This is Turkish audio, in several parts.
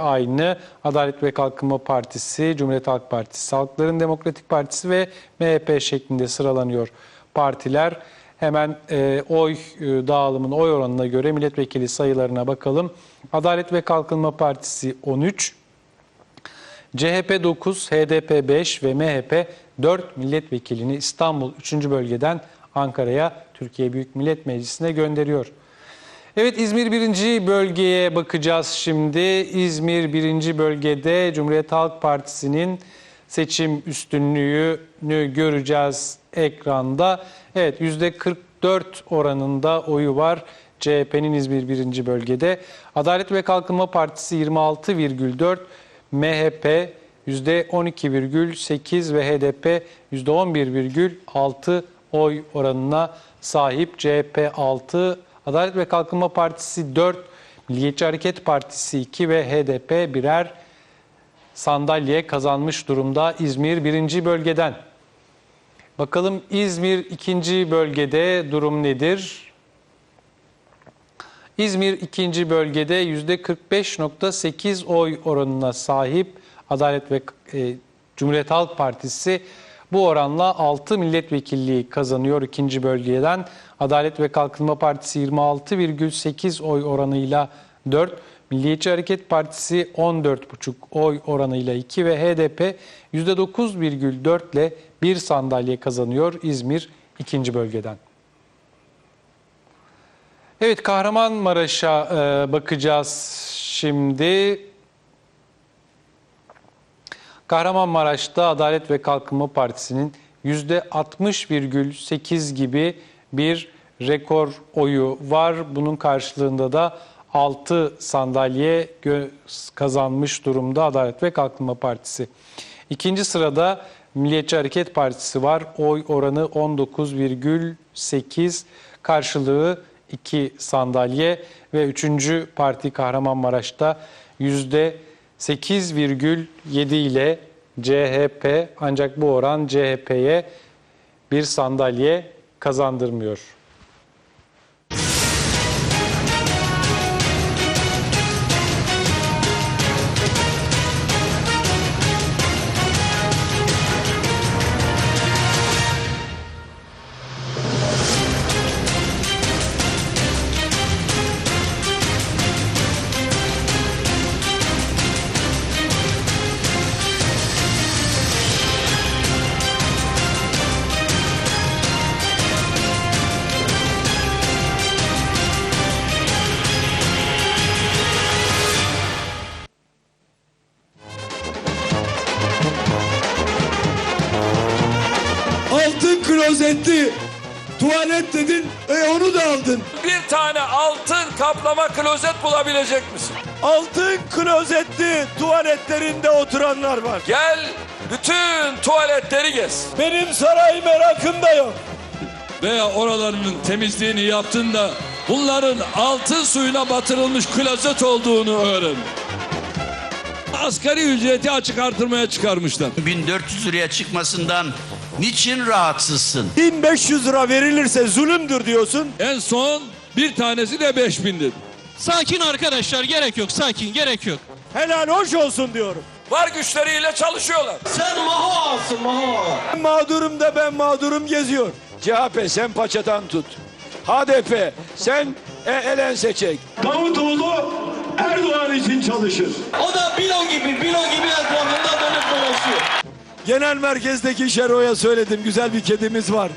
aynı Adalet ve Kalkınma Partisi, Cumhuriyet Halk Partisi, Halkların Demokratik Partisi ve MHP şeklinde sıralanıyor partiler. Hemen e, oy e, dağılımın oy oranına göre milletvekili sayılarına bakalım. Adalet ve Kalkınma Partisi 13, CHP 9, HDP 5 ve MHP 4 milletvekilini İstanbul 3. bölgeden Ankara'ya Türkiye Büyük Millet Meclisi'ne gönderiyor. Evet İzmir 1. bölgeye bakacağız şimdi. İzmir 1. bölgede Cumhuriyet Halk Partisi'nin seçim üstünlüğünü göreceğiz ekranda. Evet %44 oranında oyu var CHP'nin İzmir 1. bölgede. Adalet ve Kalkınma Partisi 26,4, MHP %12,8 ve HDP %11,6 oy oranına sahip. CHP 6, Adalet ve Kalkınma Partisi 4, Milliyetçi Hareket Partisi 2 ve HDP birer sandalye kazanmış durumda İzmir 1. bölgeden. Bakalım İzmir 2. bölgede durum nedir? İzmir 2. bölgede %45.8 oy oranına sahip Adalet ve e, Cumhuriyet Halk Partisi bu oranla 6 milletvekilliği kazanıyor ikinci bölgeden. Adalet ve Kalkınma Partisi 26,8 oy oranıyla 4, Milliyetçi Hareket Partisi 14,5 oy oranıyla 2 ve HDP %9,4 ile bir sandalye kazanıyor İzmir ikinci bölgeden. Evet Kahramanmaraş'a e, bakacağız şimdi. Kahramanmaraş'ta Adalet ve Kalkınma Partisi'nin %60,8 gibi bir rekor oyu var. Bunun karşılığında da 6 sandalye kazanmış durumda Adalet ve Kalkınma Partisi. İkinci sırada Milliyetçi Hareket Partisi var. Oy oranı 19,8 karşılığı 2 sandalye ve üçüncü parti Kahramanmaraş'ta yüzde 8,7 ile CHP ancak bu oran CHP'ye bir sandalye kazandırmıyor. Altın kaplama klozet bulabilecek misin? Altın klozetli tuvaletlerinde oturanlar var. Gel bütün tuvaletleri gez. Benim saray merakım da yok. veya oralarının temizliğini yaptın da bunların altın suyuna batırılmış klozet olduğunu öğren. Asgari ücreti açık artırmaya çıkarmışlar. 1400 liraya çıkmasından niçin rahatsızsın? 1500 lira verilirse zulümdür diyorsun. En son bir tanesi de 5000 dedi. Sakin arkadaşlar gerek yok sakin gerek yok. Helal hoş olsun diyorum. Var güçleriyle çalışıyorlar. Ben mağdurum da ben mağdurum geziyor. CHP sen paçadan tut. HDP sen e, elen seçek. Davutoğlu Erdoğan için çalışır. O da bilo gibi bilo gibi etrafında dönüp dolaşıyor. Genel merkezdeki Şero'ya söyledim güzel bir kedimiz var.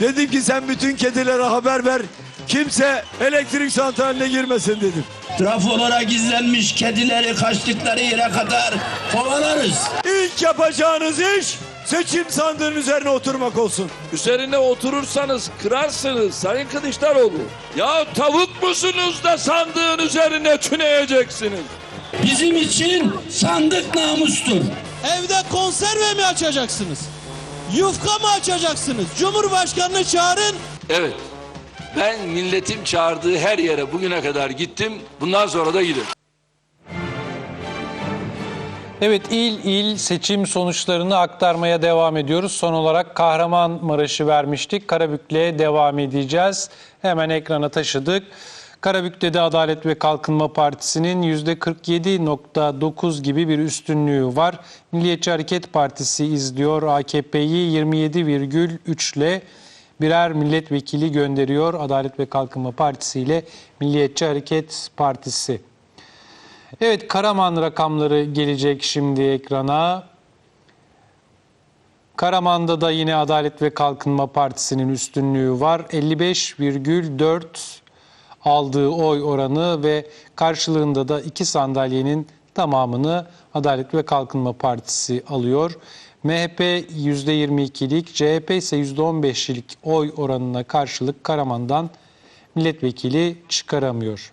Dedim ki sen bütün kedilere haber ver. Kimse elektrik santraline girmesin dedim. Trafolara gizlenmiş kedileri kaçtıkları yere kadar kovalarız. İlk yapacağınız iş seçim sandığının üzerine oturmak olsun. Üzerine oturursanız kırarsınız Sayın Kılıçdaroğlu. Ya tavuk musunuz da sandığın üzerine tüneyeceksiniz? Bizim için sandık namustur. Evde konserve mi açacaksınız? Yufka mı açacaksınız? Cumhurbaşkanını çağırın. Evet. Ben milletim çağırdığı her yere bugüne kadar gittim. Bundan sonra da giderim. Evet il il seçim sonuçlarını aktarmaya devam ediyoruz. Son olarak Kahramanmaraş'ı vermiştik. Karabük'le devam edeceğiz. Hemen ekrana taşıdık. Karabük'te de Adalet ve Kalkınma Partisi'nin %47.9 gibi bir üstünlüğü var. Milliyetçi Hareket Partisi izliyor. AKP'yi 27,3 ile birer milletvekili gönderiyor. Adalet ve Kalkınma Partisi ile Milliyetçi Hareket Partisi. Evet Karaman rakamları gelecek şimdi ekrana. Karaman'da da yine Adalet ve Kalkınma Partisi'nin üstünlüğü var. 55,4 aldığı oy oranı ve karşılığında da iki sandalyenin tamamını Adalet ve Kalkınma Partisi alıyor. MHP %22'lik, CHP ise %15'lik oy oranına karşılık Karaman'dan milletvekili çıkaramıyor.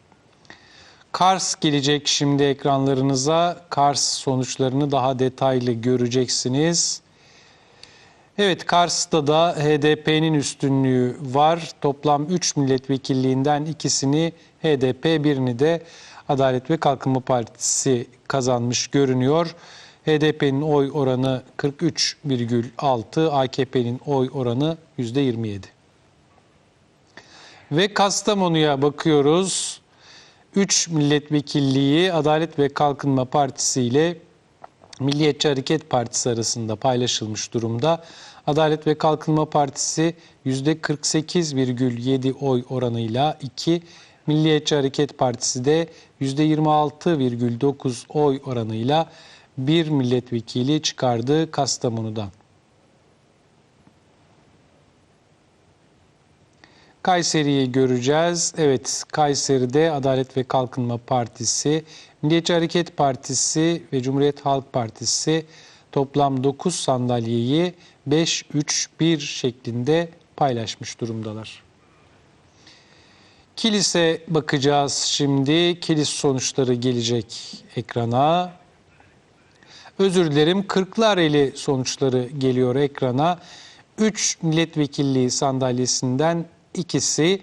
Kars gelecek şimdi ekranlarınıza. Kars sonuçlarını daha detaylı göreceksiniz. Evet Kars'ta da HDP'nin üstünlüğü var. Toplam 3 milletvekilliğinden ikisini HDP, birini de Adalet ve Kalkınma Partisi kazanmış görünüyor. HDP'nin oy oranı 43,6, AKP'nin oy oranı %27. Ve Kastamonu'ya bakıyoruz. 3 milletvekilliği Adalet ve Kalkınma Partisi ile Milliyetçi Hareket Partisi arasında paylaşılmış durumda. Adalet ve Kalkınma Partisi %48,7 oy oranıyla 2, Milliyetçi Hareket Partisi de %26,9 oy oranıyla bir milletvekili çıkardı Kastamonu'dan. Kayseri'yi göreceğiz. Evet, Kayseri'de Adalet ve Kalkınma Partisi, Milliyetçi Hareket Partisi ve Cumhuriyet Halk Partisi toplam 9 sandalyeyi 5-3-1 şeklinde paylaşmış durumdalar. Kilis'e bakacağız şimdi. Kilis sonuçları gelecek ekrana. Özür dilerim. Kırklareli sonuçları geliyor ekrana. 3 milletvekilliği sandalyesinden ikisi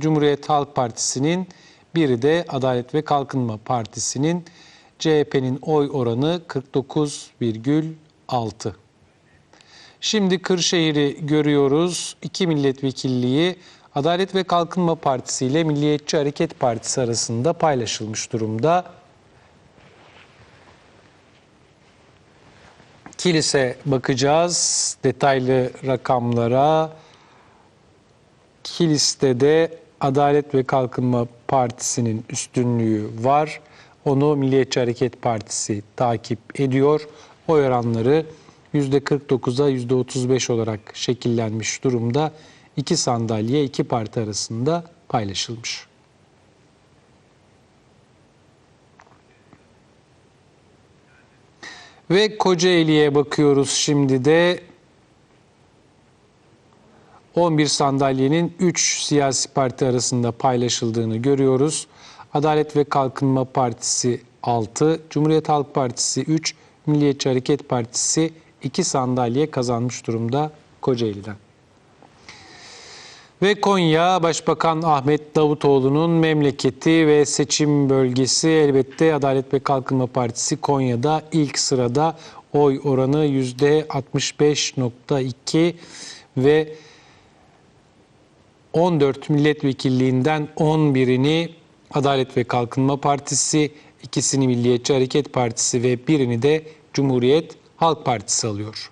Cumhuriyet Halk Partisi'nin, biri de Adalet ve Kalkınma Partisi'nin. CHP'nin oy oranı 49,6. Şimdi Kırşehir'i görüyoruz. İki milletvekilliği Adalet ve Kalkınma Partisi ile Milliyetçi Hareket Partisi arasında paylaşılmış durumda. Kilis'e bakacağız. Detaylı rakamlara. Kilis'te de Adalet ve Kalkınma Partisi'nin üstünlüğü var. Onu Milliyetçi Hareket Partisi takip ediyor. Oy oranları %49'a %35 olarak şekillenmiş durumda. İki sandalye iki parti arasında paylaşılmış. Ve Kocaeli'ye bakıyoruz şimdi de 11 sandalyenin 3 siyasi parti arasında paylaşıldığını görüyoruz. Adalet ve Kalkınma Partisi 6, Cumhuriyet Halk Partisi 3, Milliyetçi Hareket Partisi 2 sandalye kazanmış durumda Kocaeli'den. Ve Konya Başbakan Ahmet Davutoğlu'nun memleketi ve seçim bölgesi elbette Adalet ve Kalkınma Partisi Konya'da ilk sırada oy oranı %65.2 ve 14 milletvekilliğinden 11'ini Adalet ve Kalkınma Partisi, ikisini Milliyetçi Hareket Partisi ve birini de Cumhuriyet Halk Partisi alıyor.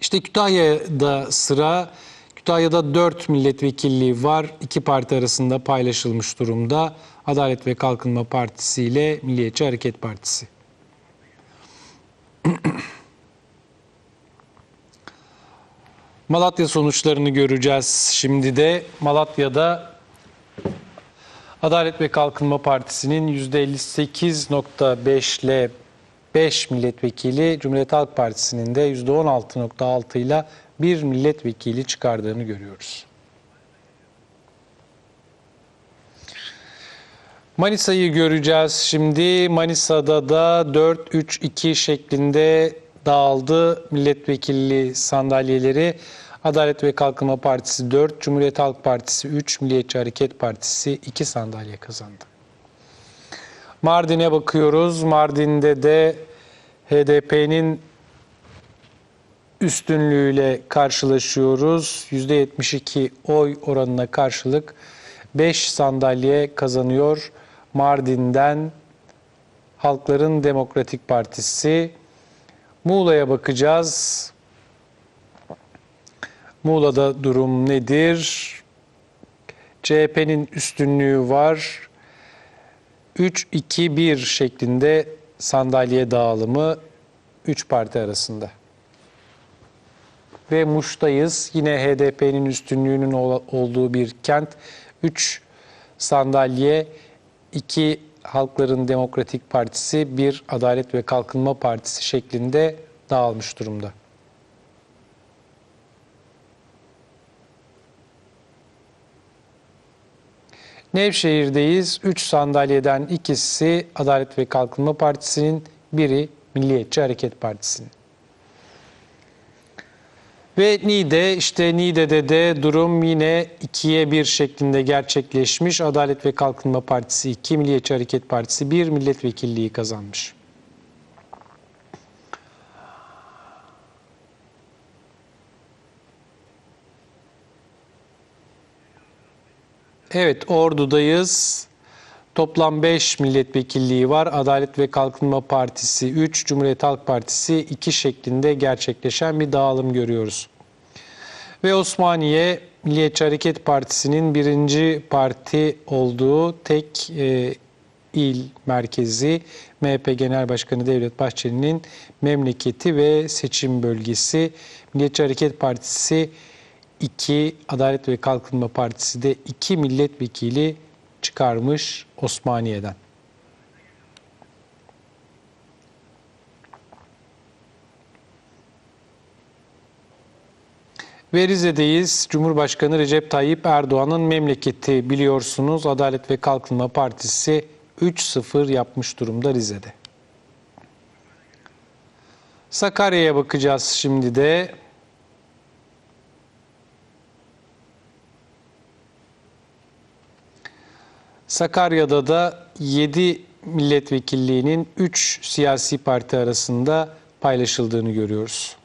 İşte Kütahya'da sıra, Kütahya'da 4 milletvekilliği var. İki parti arasında paylaşılmış durumda. Adalet ve Kalkınma Partisi ile Milliyetçi Hareket Partisi. Malatya sonuçlarını göreceğiz. Şimdi de Malatya'da Adalet ve Kalkınma Partisi'nin %58.5 ile 5 milletvekili, Cumhuriyet Halk Partisi'nin de %16.6 ile bir milletvekili çıkardığını görüyoruz. Manisa'yı göreceğiz şimdi. Manisa'da da 4-3-2 şeklinde dağıldı milletvekilli sandalyeleri. Adalet ve Kalkınma Partisi 4, Cumhuriyet Halk Partisi 3, Milliyetçi Hareket Partisi 2 sandalye kazandı. Mardin'e bakıyoruz. Mardin'de de HDP'nin üstünlüğüyle karşılaşıyoruz. %72 oy oranına karşılık 5 sandalye kazanıyor Mardin'den Halkların Demokratik Partisi. Muğla'ya bakacağız. Muğla'da durum nedir? CHP'nin üstünlüğü var. 3-2-1 şeklinde sandalye dağılımı 3 parti arasında. Ve Muş'tayız. Yine HDP'nin üstünlüğünün ol- olduğu bir kent. 3 sandalye, 2 Halkların Demokratik Partisi, 1 Adalet ve Kalkınma Partisi şeklinde dağılmış durumda. Nevşehir'deyiz. 3 sandalyeden ikisi Adalet ve Kalkınma Partisi'nin, biri Milliyetçi Hareket Partisi'nin. Ve Niğde, işte Niğde'de de durum yine ikiye bir şeklinde gerçekleşmiş. Adalet ve Kalkınma Partisi 2, Milliyetçi Hareket Partisi 1 milletvekilliği kazanmış. Evet, Ordu'dayız. Toplam 5 milletvekilliği var. Adalet ve Kalkınma Partisi 3, Cumhuriyet Halk Partisi 2 şeklinde gerçekleşen bir dağılım görüyoruz. Ve Osmaniye Milliyetçi Hareket Partisi'nin birinci parti olduğu tek e, il merkezi MHP Genel Başkanı Devlet Bahçeli'nin memleketi ve seçim bölgesi. Milliyetçi Hareket Partisi 2, Adalet ve Kalkınma Partisi de 2 milletvekili çıkarmış Osmaniye'den. Ve Rize'deyiz. Cumhurbaşkanı Recep Tayyip Erdoğan'ın memleketi biliyorsunuz. Adalet ve Kalkınma Partisi 3-0 yapmış durumda Rize'de. Sakarya'ya bakacağız şimdi de. Sakarya'da da 7 milletvekilliğinin 3 siyasi parti arasında paylaşıldığını görüyoruz.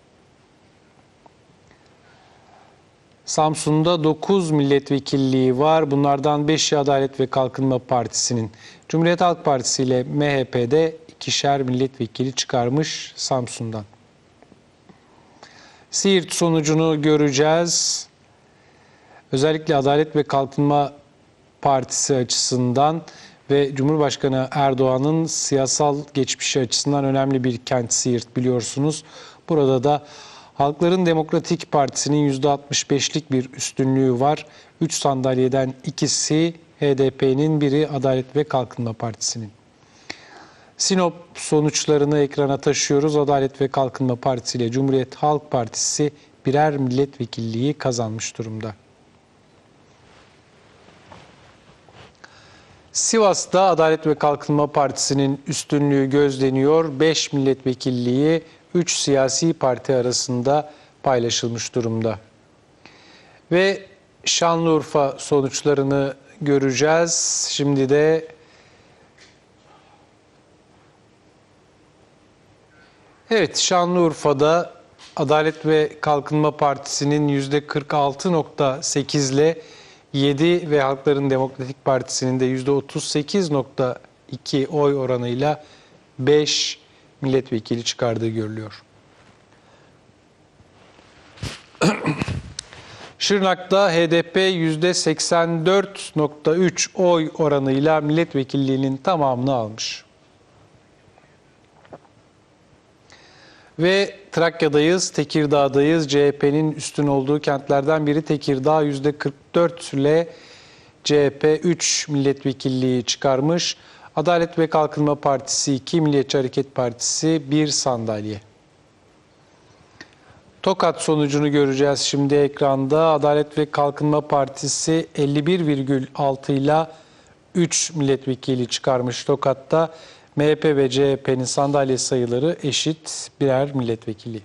Samsun'da 9 milletvekilliği var. Bunlardan 5'i Adalet ve Kalkınma Partisi'nin. Cumhuriyet Halk Partisi ile MHP'de ikişer milletvekili çıkarmış Samsun'dan. Siirt sonucunu göreceğiz. Özellikle Adalet ve Kalkınma Partisi açısından ve Cumhurbaşkanı Erdoğan'ın siyasal geçmişi açısından önemli bir kent Siirt biliyorsunuz. Burada da Halkların Demokratik Partisi'nin %65'lik bir üstünlüğü var. 3 sandalyeden ikisi HDP'nin, biri Adalet ve Kalkınma Partisi'nin. Sinop sonuçlarını ekrana taşıyoruz. Adalet ve Kalkınma Partisi ile Cumhuriyet Halk Partisi birer milletvekilliği kazanmış durumda. Sivas'ta Adalet ve Kalkınma Partisi'nin üstünlüğü gözleniyor. 5 milletvekilliği 3 siyasi parti arasında paylaşılmış durumda. Ve Şanlıurfa sonuçlarını göreceğiz. Şimdi de Evet Şanlıurfa'da Adalet ve Kalkınma Partisi'nin %46.8 ile 7 ve Halkların Demokratik Partisi'nin de %38.2 oy oranıyla 5 milletvekili çıkardığı görülüyor. Şırnak'ta HDP %84.3 oy oranıyla milletvekilliğinin tamamını almış. Ve Trakya'dayız, Tekirdağ'dayız. CHP'nin üstün olduğu kentlerden biri Tekirdağ %44 ile CHP 3 milletvekilliği çıkarmış. Adalet ve Kalkınma Partisi 2, Milliyetçi Hareket Partisi 1 sandalye. Tokat sonucunu göreceğiz şimdi ekranda. Adalet ve Kalkınma Partisi 51,6 ile 3 milletvekili çıkarmış Tokat'ta. MHP ve CHP'nin sandalye sayıları eşit birer milletvekili.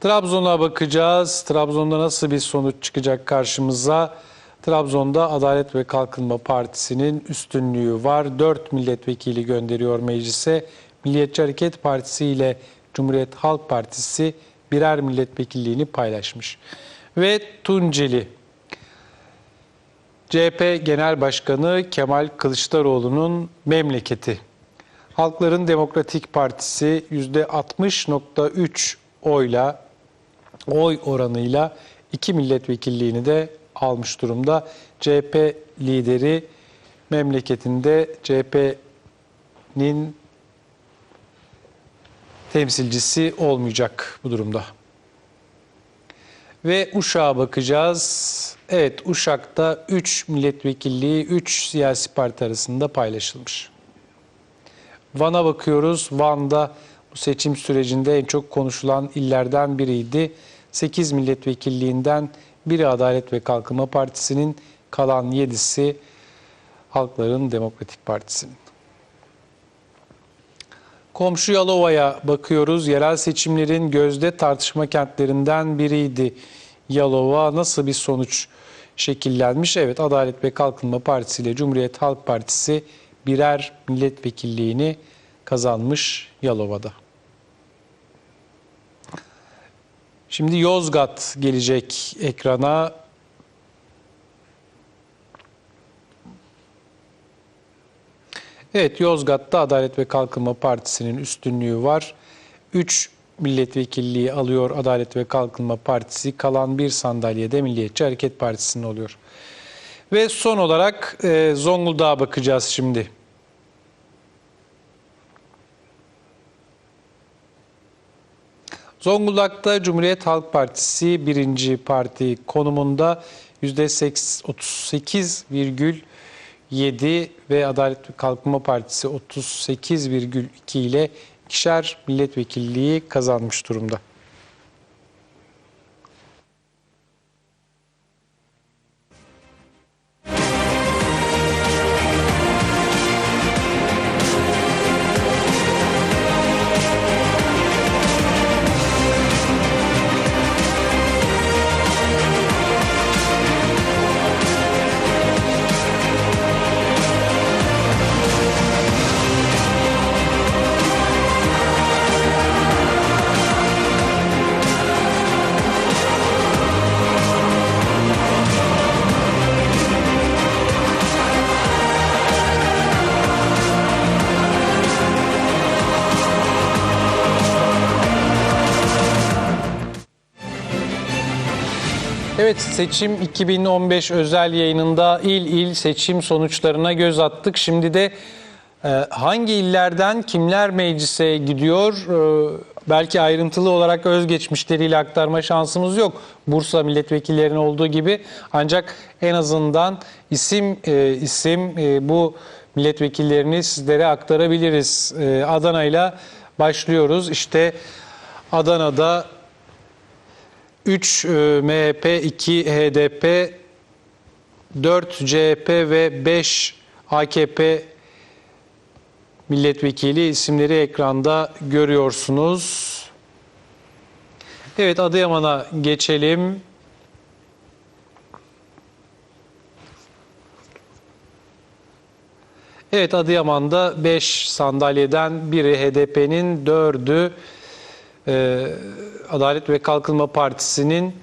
Trabzon'a bakacağız. Trabzon'da nasıl bir sonuç çıkacak karşımıza? Trabzon'da Adalet ve Kalkınma Partisi'nin üstünlüğü var. 4 milletvekili gönderiyor meclise. Milliyetçi Hareket Partisi ile Cumhuriyet Halk Partisi birer milletvekilliğini paylaşmış. Ve Tunceli CHP Genel Başkanı Kemal Kılıçdaroğlu'nun memleketi. Halkların Demokratik Partisi %60.3 oyla oy oranıyla iki milletvekilliğini de almış durumda. CHP lideri memleketinde CHP'nin temsilcisi olmayacak bu durumda. Ve Uşak'a bakacağız. Evet Uşak'ta 3 milletvekilliği 3 siyasi parti arasında paylaşılmış. Van'a bakıyoruz. Van'da bu seçim sürecinde en çok konuşulan illerden biriydi. 8 milletvekilliğinden biri Adalet ve Kalkınma Partisi'nin, kalan 7'si Halkların Demokratik Partisi'nin. Komşu Yalova'ya bakıyoruz. Yerel seçimlerin gözde tartışma kentlerinden biriydi. Yalova nasıl bir sonuç şekillenmiş? Evet Adalet ve Kalkınma Partisi ile Cumhuriyet Halk Partisi birer milletvekilliğini kazanmış Yalova'da. Şimdi Yozgat gelecek ekrana. Evet Yozgat'ta Adalet ve Kalkınma Partisi'nin üstünlüğü var. 3 milletvekilliği alıyor Adalet ve Kalkınma Partisi. Kalan bir sandalyede Milliyetçi Hareket Partisi'nin oluyor. Ve son olarak e, Zonguldak'a bakacağız şimdi. Zonguldak'ta Cumhuriyet Halk Partisi birinci parti konumunda %38,7 ve Adalet ve Kalkınma Partisi 38,2 ile ikişer milletvekilliği kazanmış durumda. Evet seçim 2015 özel yayınında il il seçim sonuçlarına göz attık. Şimdi de e, hangi illerden kimler meclise gidiyor? E, belki ayrıntılı olarak özgeçmişleriyle aktarma şansımız yok. Bursa milletvekillerinin olduğu gibi. Ancak en azından isim e, isim bu milletvekillerini sizlere aktarabiliriz. Adana ile başlıyoruz. İşte Adana'da 3 e, MHP, 2 HDP, 4 CHP ve 5 AKP milletvekili isimleri ekranda görüyorsunuz. Evet Adıyaman'a geçelim. Evet Adıyaman'da 5 sandalyeden biri HDP'nin 4'ü e, Adalet ve Kalkınma Partisi'nin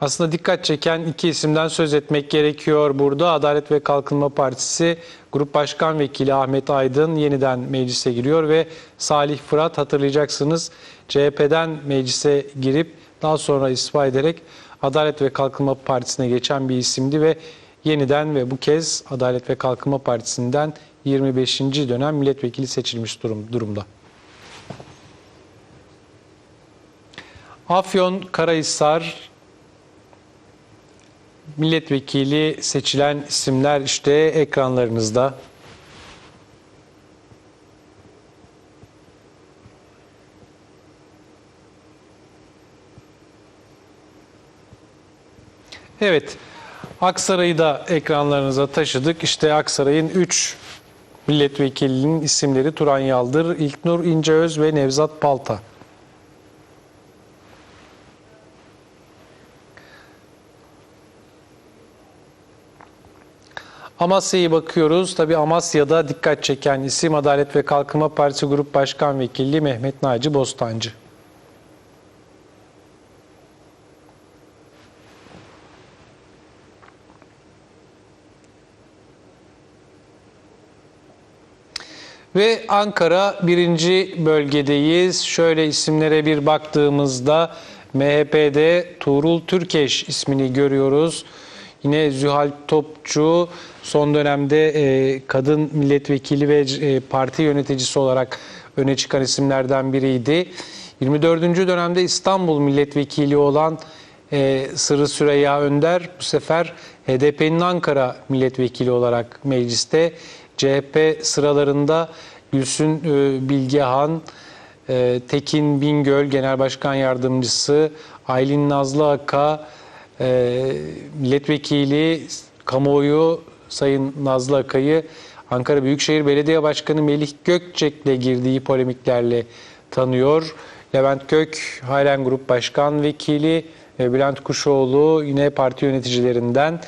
aslında dikkat çeken iki isimden söz etmek gerekiyor burada. Adalet ve Kalkınma Partisi Grup Başkan Vekili Ahmet Aydın yeniden meclise giriyor ve Salih Fırat hatırlayacaksınız CHP'den meclise girip daha sonra istifa ederek Adalet ve Kalkınma Partisi'ne geçen bir isimdi ve yeniden ve bu kez Adalet ve Kalkınma Partisi'nden 25. dönem milletvekili seçilmiş durum, durumda. Afyon Karahisar milletvekili seçilen isimler işte ekranlarınızda. Evet, Aksaray'ı da ekranlarınıza taşıdık. İşte Aksaray'ın 3 milletvekilinin isimleri Turan Yaldır, İlknur İnceöz ve Nevzat Palta. Amasya'ya bakıyoruz. Tabi Amasya'da dikkat çeken isim Adalet ve Kalkınma Partisi Grup Başkan Vekili Mehmet Naci Bostancı. Ve Ankara birinci bölgedeyiz. Şöyle isimlere bir baktığımızda MHP'de Tuğrul Türkeş ismini görüyoruz. Yine Zühal Topçu, son dönemde e, kadın milletvekili ve e, parti yöneticisi olarak öne çıkan isimlerden biriydi. 24. dönemde İstanbul milletvekili olan e, Sırrı Süreyya Önder bu sefer HDP'nin Ankara milletvekili olarak mecliste CHP sıralarında Gülsün e, Bilgehan, e, Tekin Bingöl Genel Başkan Yardımcısı, Aylin Nazlı Aka, e, milletvekili, kamuoyu Sayın Nazlı Akay'ı Ankara Büyükşehir Belediye Başkanı Melih Gökçek'le girdiği polemiklerle tanıyor. Levent Gök, Halen Grup Başkan Vekili, Bülent Kuşoğlu yine parti yöneticilerinden.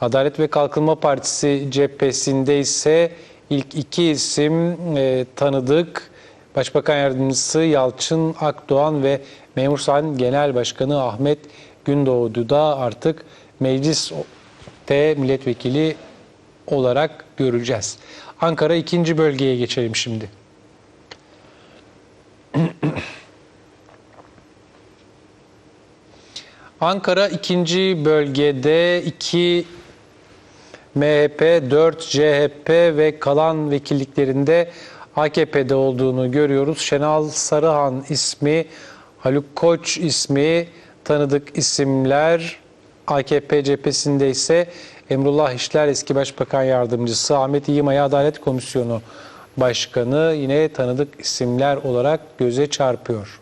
Adalet ve Kalkınma Partisi cephesinde ise ilk iki isim e, tanıdık. Başbakan Yardımcısı Yalçın Akdoğan ve Memursan Genel Başkanı Ahmet Gündoğdu da artık mecliste milletvekili olarak göreceğiz. Ankara ikinci bölgeye geçelim şimdi. Ankara ikinci bölgede 2 MHP, 4 CHP ve kalan vekilliklerinde AKP'de olduğunu görüyoruz. Şenal Sarıhan ismi, Haluk Koç ismi tanıdık isimler. AKP cephesinde ise Emrullah İşler eski Başbakan Yardımcısı, Ahmet İyimaya Adalet Komisyonu Başkanı yine tanıdık isimler olarak göze çarpıyor.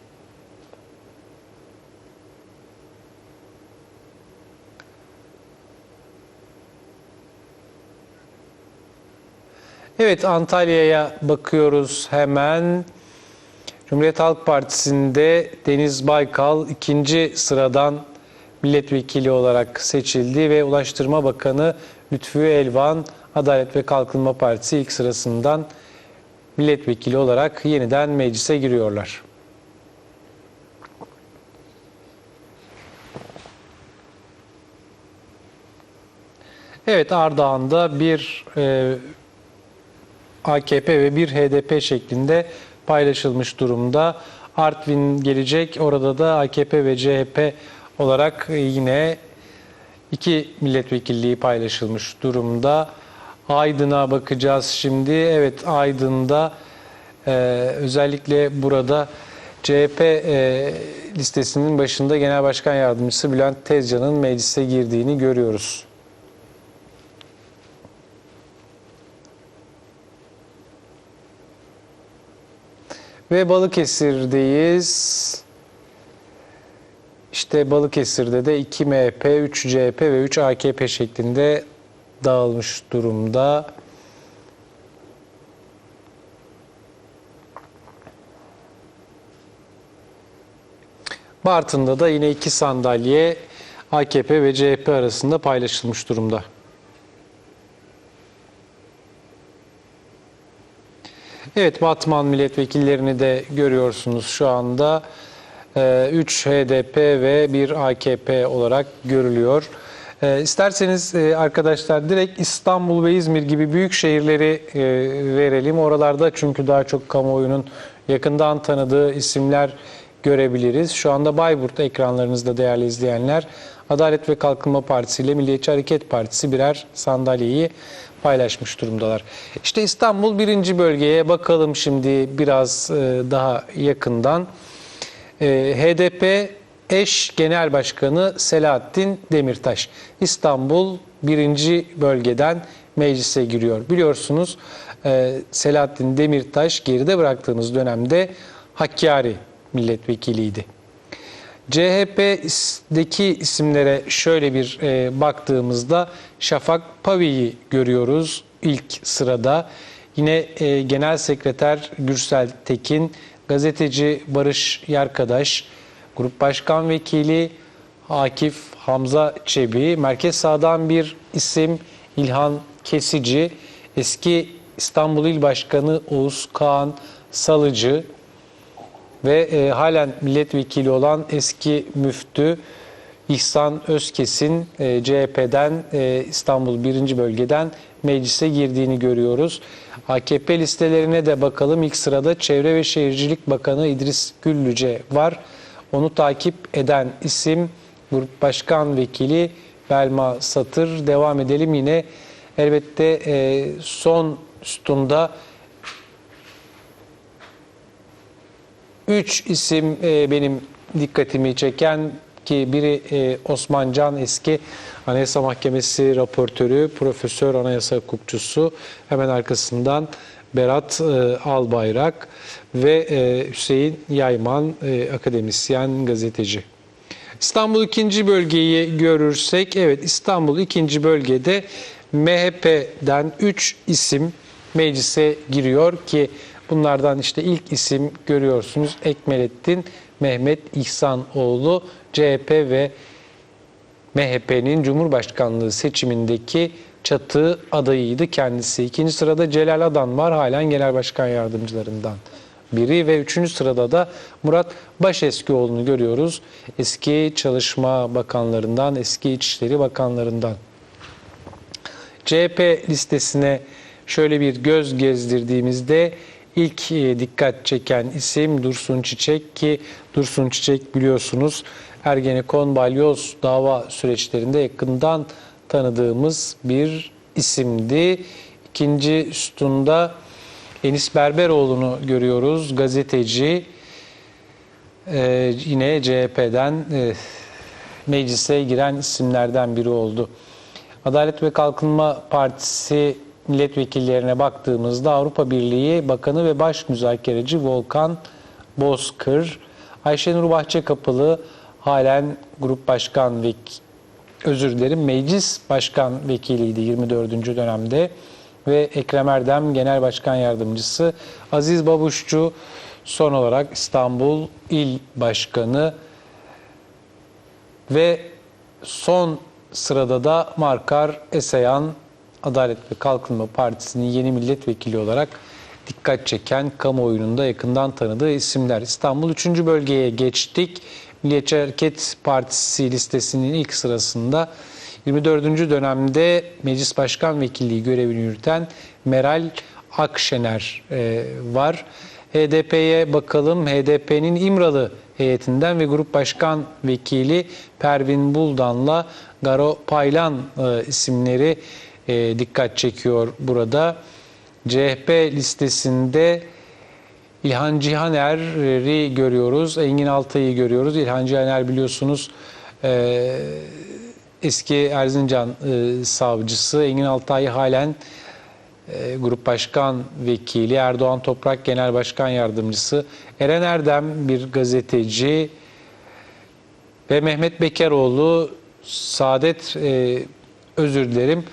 Evet Antalya'ya bakıyoruz hemen. Cumhuriyet Halk Partisi'nde Deniz Baykal ikinci sıradan milletvekili olarak seçildi ve Ulaştırma Bakanı Lütfü Elvan Adalet ve Kalkınma Partisi ilk sırasından milletvekili olarak yeniden meclise giriyorlar. Evet Ardahan'da bir e, AKP ve bir HDP şeklinde paylaşılmış durumda. Artvin gelecek. Orada da AKP ve CHP olarak yine iki milletvekilliği paylaşılmış durumda. Aydın'a bakacağız şimdi. Evet Aydın'da e, özellikle burada CHP e, listesinin başında Genel Başkan Yardımcısı Bülent Tezcan'ın meclise girdiğini görüyoruz. Ve Balıkesir'deyiz. İşte Balıkesir'de de 2 MHP, 3 CHP ve 3 AKP şeklinde dağılmış durumda. Bartın'da da yine iki sandalye AKP ve CHP arasında paylaşılmış durumda. Evet Batman milletvekillerini de görüyorsunuz şu anda. 3 HDP ve 1 AKP olarak görülüyor. Ee, İsterseniz e, arkadaşlar direkt İstanbul ve İzmir gibi büyük şehirleri e, verelim. Oralarda çünkü daha çok kamuoyunun yakından tanıdığı isimler görebiliriz. Şu anda Bayburt ekranlarınızda değerli izleyenler. Adalet ve Kalkınma Partisi ile Milliyetçi Hareket Partisi birer sandalyeyi paylaşmış durumdalar. İşte İstanbul birinci bölgeye bakalım şimdi biraz e, daha yakından. E, HDP eş genel başkanı Selahattin Demirtaş İstanbul birinci bölgeden meclise giriyor. Biliyorsunuz e, Selahattin Demirtaş geride bıraktığımız dönemde Hakkari milletvekiliydi. CHP'deki isimlere şöyle bir e, baktığımızda Şafak Pavi'yi görüyoruz ilk sırada. Yine e, Genel Sekreter Gürsel Tekin, gazeteci Barış Yarkadaş, Grup Başkan Vekili Akif Hamza Çebi, Merkez Sağ'dan bir isim İlhan Kesici, eski İstanbul İl Başkanı Oğuz Kağan Salıcı, ve e, halen milletvekili olan eski müftü İhsan Özkes'in e, CHP'den e, İstanbul 1. bölgeden meclise girdiğini görüyoruz. AKP listelerine de bakalım. İlk sırada Çevre ve Şehircilik Bakanı İdris Güllüce var. Onu takip eden isim Grup Başkan Vekili Belma Satır. Devam edelim yine. Elbette e, son sütunda Üç isim e, benim dikkatimi çeken ki biri e, Osman Can eski Anayasa Mahkemesi raportörü, profesör anayasa hukukçusu. Hemen arkasından Berat e, Albayrak ve e, Hüseyin Yayman e, akademisyen, gazeteci. İstanbul ikinci bölgeyi görürsek, evet İstanbul ikinci bölgede MHP'den 3 isim meclise giriyor ki bunlardan işte ilk isim görüyorsunuz Ekmelettin Mehmet İhsanoğlu CHP ve MHP'nin Cumhurbaşkanlığı seçimindeki çatı adayıydı kendisi. İkinci sırada Celal Adan var halen genel başkan yardımcılarından biri ve üçüncü sırada da Murat Başeskioğlu'nu görüyoruz. Eski Çalışma Bakanlarından, eski İçişleri Bakanlarından. CHP listesine şöyle bir göz gezdirdiğimizde ilk e, dikkat çeken isim Dursun Çiçek ki Dursun Çiçek biliyorsunuz Ergenekon balyoz dava süreçlerinde yakından tanıdığımız bir isimdi. İkinci sütunda Enis Berberoğlu'nu görüyoruz. Gazeteci Ee, yine CHP'den e, meclise giren isimlerden biri oldu. Adalet ve Kalkınma Partisi milletvekillerine baktığımızda Avrupa Birliği Bakanı ve Baş Müzakereci Volkan Bozkır, Ayşenur Bahçekapılı halen Grup Başkan ve özür dilerim Meclis Başkan Vekiliydi 24. dönemde ve Ekrem Erdem Genel Başkan Yardımcısı, Aziz Babuşçu son olarak İstanbul İl Başkanı ve son sırada da Markar Eseyan Adalet ve Kalkınma Partisi'nin yeni milletvekili olarak dikkat çeken kamuoyunun da yakından tanıdığı isimler. İstanbul 3. bölgeye geçtik. Milliyetçi Hareket Partisi listesinin ilk sırasında 24. dönemde Meclis Başkan Vekilliği görevini yürüten Meral Akşener e, var. HDP'ye bakalım. HDP'nin İmralı heyetinden ve Grup Başkan Vekili Pervin Buldan'la Garo Paylan e, isimleri e, dikkat çekiyor burada. CHP listesinde İlhan Cihaner'i görüyoruz. Engin Altay'ı görüyoruz. İlhan Cihaner biliyorsunuz e, eski Erzincan e, savcısı. Engin Altay halen e, Grup Başkan Vekili. Erdoğan Toprak Genel Başkan Yardımcısı. Eren Erdem bir gazeteci. Ve Mehmet Bekeroğlu Saadet e, özür dilerim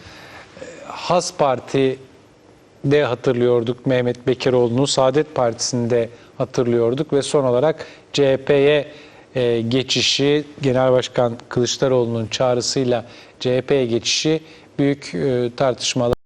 Has Parti'de hatırlıyorduk Mehmet Bekeroğlu'nu, Saadet Partisi'nde hatırlıyorduk ve son olarak CHP'ye e, geçişi, Genel Başkan Kılıçdaroğlu'nun çağrısıyla CHP'ye geçişi büyük e, tartışmalar